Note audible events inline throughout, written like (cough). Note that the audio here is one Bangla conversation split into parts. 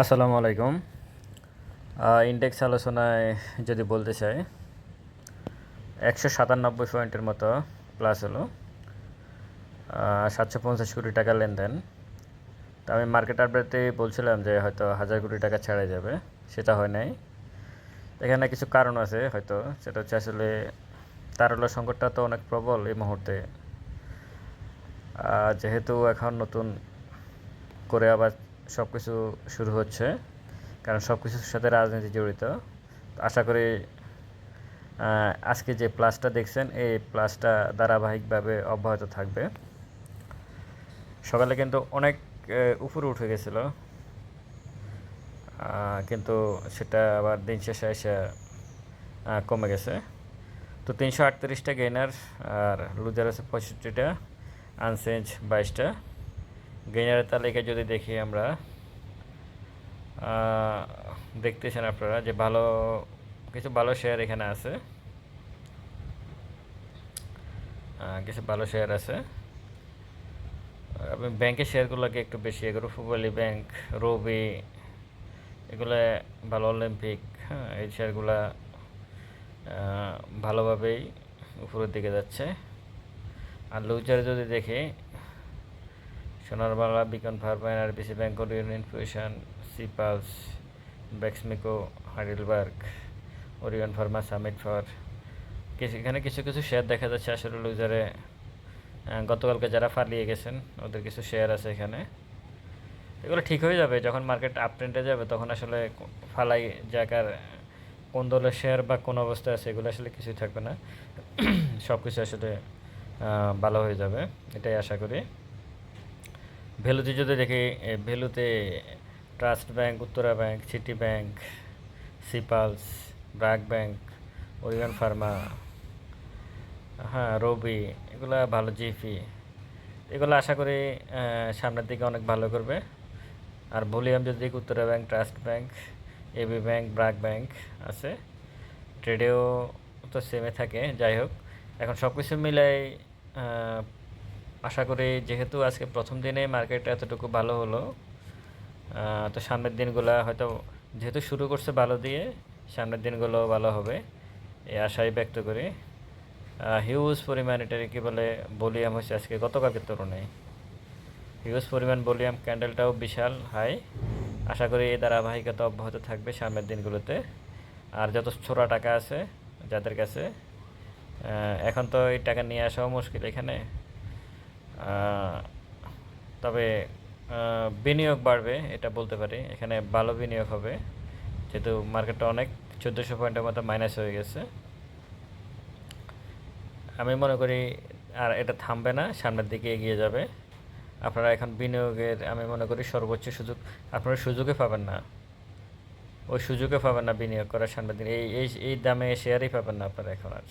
আসসালামু আলাইকুম। ইন্ডেক্স আলোচনায় যদি বলতে চাই, একশো সাতানব্বই পয়েন্টের মতো প্লাস হলো। সাতশো পঞ্চাশ কোটি টাকা লেনদেন। তো আমি মার্কেট আপডেটে বলছিলাম যে হয়তো হাজার কোটি টাকা ছাড়া যাবে, সেটা হয় নাই। এখানে কিছু কারণ আছে হয়তো, সেটা হচ্ছে আসলে তারল্য সংকটটা তো অনেক প্রবল এই মুহূর্তে। যেহেতু এখন নতুন করে আবার সব কিছু শুরু হচ্ছে, কারণ সব কিছুর সাথে রাজনীতি জড়িত। আশা করি আজকে যে প্লাসটা দেখছেন, এই প্লাসটা ধারাবাহিকভাবে অব্যাহত থাকবে। সকালে কিন্তু অনেক উপরে উঠে গেছিল। কিন্তু সেটা আবার দিন শেষে এসে কমে গেছে। তো তিনশো আটত্রিশটা গেইনার আর লুজার আছে পঁয়ষট্টিটা আনসেঞ্জ বাইশটা। গেইনারের তালিকায় যদি দেখি আমরা দেখতেছেন আপনারা যে ভালো, কিছু ভালো শেয়ার এখানে আছে। কিছু ভালো শেয়ার আছে। আপনি ব্যাংকের শেয়ারগুলোকে একটু বেশি এগুলো ফুবালি ব্যাংক রবি এগুলো ভালো অলিম্পিক হ্যাঁ এই শেয়ারগুলা ভালোভাবেই উপরের দিকে যাচ্ছে। আর লুজারে যদি দেখি Sonar Bangla Beacon pharma NRBC bank union ফুয়েশন Sea Pearls Beximco Heidelberg Orion pharma Summit for কিছু এখানে কিছু কিছু শেয়ার দেখা যাচ্ছে আসলে লুজারে গতকালকে যারা ফালিয়ে গেছেন, ওদের কিছু শেয়ার আছে এখানে। এগুলো ঠিক হয়ে যাবে, যখন মার্কেট আপ ট্রেন্ডে যাবে, তখন আসলে ফালাই জায়গার কোন দলের শেয়ার বা কোন অবস্থায় আছে, এগুলো আসলে কিছুই থাকবে না। (clears throat) সব কিছু আসলে ভালো হয়ে যাবে, এটাই আশা করি। ভ্যালুতে যদি দেখি এ, ভ্যালুতে Trust bank Uttara bank City bank Sea Pearls BRAC bank Orion pharma হ্যাঁ রবি এগুলা ভালো জিপি। এগুলো আশা করি সামনের দিকে অনেক ভালো করবে। আর ভলিউম যদি Uttara bank Trust bank AB bank BRAC bank আছে। ট্রেডেও তো সেমে থাকে যাই হোক। এখন সব কিছু মিলাই আশা করি যেহেতু আজকে প্রথম দিনে মার্কেট এতটুকু ভালো হলো তো সামনের দিনগুলো হয়তো যেহেতু শুরু করছে ভালো দিয়ে, সামনের দিনগুলো ভালো হবে, এই আশাই ব্যক্ত করি। হিউজ পরিমাণ এটাকে কী বলে ভলিউম হচ্ছে আজকে গতকালকের তুলনায়। হিউজ পরিমাণ ভলিউম ক্যান্ডেলটাও বিশাল হাই আশা করি এই ধারাবাহিকতা অব্যাহত থাকবে সামনের দিনগুলোতে। আর যত ছোড়া টাকা আছে, যাদের কাছে এখন তো এই টাকা নিয়ে আসাও মুশকিল এখানে। তবে বিনিয়োগ বাড়বে, এটা বলতে পারি। এখানে ভালো বিনিয়োগ হবে, যেহেতু মার্কেটটা অনেক চোদ্দোশো পয়েন্টের মতো মাইনাস হয়ে গেছে। আমি মনে করি আর এটা থামবে না, সামনের দিকে এগিয়ে যাবে। আপনারা এখন বিনিয়োগের, আমি মনে করি সর্বোচ্চ সুযোগ, আপনারা সুযোগে পাবেন না। ওই সুযোগে পাবেন না বিনিয়োগ করার সামনের দিন এই এই এই দামে শেয়ারই পাবেন না আপনারা এখন আর।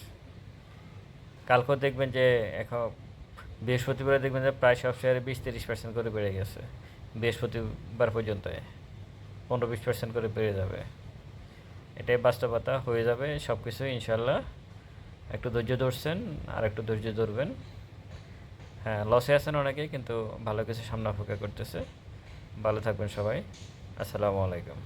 কালকেও দেখবেন যে এখন বৃহস্পতিবার দেখবেন যে প্রায় সব শেয়ারে বিশ তিরিশ পার্সেন্ট করে বেড়ে গেছে। বৃহস্পতিবার পর্যন্ত পনেরো বিশ পার্সেন্ট করে বেড়ে যাবে। এটাই বাস্তবতা, হয়ে যাবে সব কিছু ইনশাল্লাহ। একটু ধৈর্য ধরছেন, আর একটু ধৈর্য ধরবেন। হ্যাঁ লসে আছেন অনেকে কিন্তু ভালো কিছু সামনে অপেক্ষা করতেছে। ভালো থাকবেন সবাই। আসসালামু আলাইকুম।